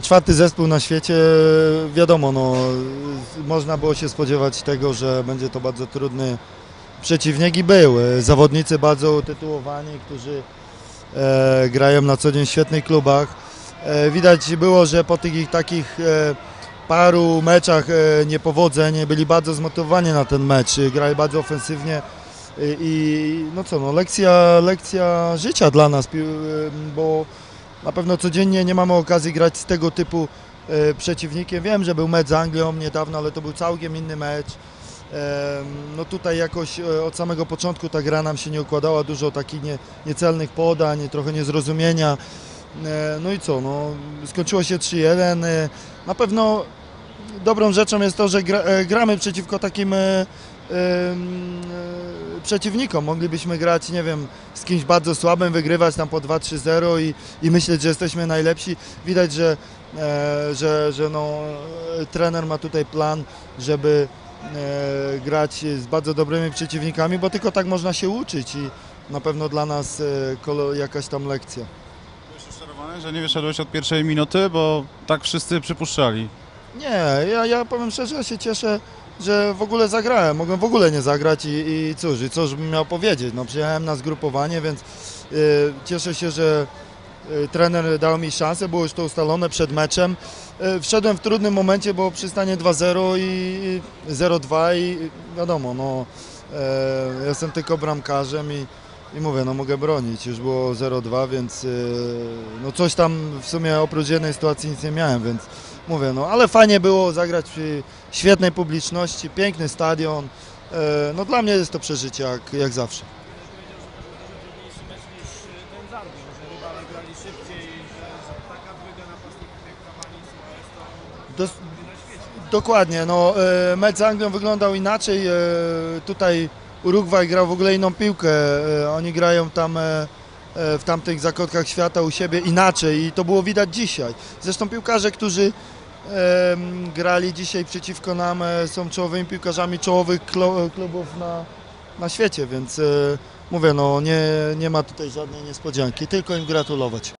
Czwarty zespół na świecie, wiadomo, no, można było się spodziewać tego, że będzie to bardzo trudny przeciwnik i był. Zawodnicy bardzo utytułowani, którzy e, grają na co dzień w świetnych klubach. E, widać było, że po tych ich takich e, paru meczach e, niepowodzeń byli bardzo zmotywowani na ten mecz, grali bardzo ofensywnie i, i no co, no, lekcja, lekcja życia dla nas, bo na pewno codziennie nie mamy okazji grać z tego typu e, przeciwnikiem. Wiem, że był mecz z Anglią niedawno, ale to był całkiem inny mecz. No tutaj jakoś e, od samego początku ta gra nam się nie układała, dużo takich nie, niecelnych podań, trochę niezrozumienia. E, No i co, no, skończyło się 3-1. E, Na pewno dobrą rzeczą jest to, że gra, gramy przeciwko takim przeciwnikom. Moglibyśmy grać, nie wiem, z kimś bardzo słabym, wygrywać tam po 2-3-0 i, i myśleć, że jesteśmy najlepsi. Widać, że, e, że, że no, e, trener ma tutaj plan, żeby e, grać z bardzo dobrymi przeciwnikami, bo tylko tak można się uczyć i na pewno dla nas e, jakaś tam lekcja. Byłeś rozczarowany, że nie wyszedłeś od pierwszej minuty, bo tak wszyscy przypuszczali. Nie, ja, ja powiem szczerze, ja się cieszę, że w ogóle zagrałem. Mogłem w ogóle nie zagrać i, i cóż, i cóż bym miał powiedzieć. No, przyjechałem na zgrupowanie, więc y, cieszę się, że y, trener dał mi szansę, było już to ustalone przed meczem. Y, wszedłem w trudnym momencie, bo przy stanie 2-0 i i 0-2 i wiadomo, no, e, jestem tylko bramkarzem i, i mówię, no mogę bronić. Już było 0-2, więc no coś tam w sumie oprócz jednej sytuacji nic nie miałem, więc mówię, no ale fajnie było zagrać przy świetnej publiczności, piękny stadion. E, No dla mnie jest to przeżycie jak, jak zawsze. świecie. Dokładnie, no e, mecz z Anglią wyglądał inaczej. e, Tutaj Urugwaj grał w ogóle inną piłkę. Oni grają tam w tamtych zakątkach świata u siebie inaczej i to było widać dzisiaj. Zresztą piłkarze, którzy grali dzisiaj przeciwko nam e, są czołowymi piłkarzami czołowych klo- klubów na, na świecie, więc e, mówię, no nie, nie ma tutaj żadnej niespodzianki, tylko im gratulować.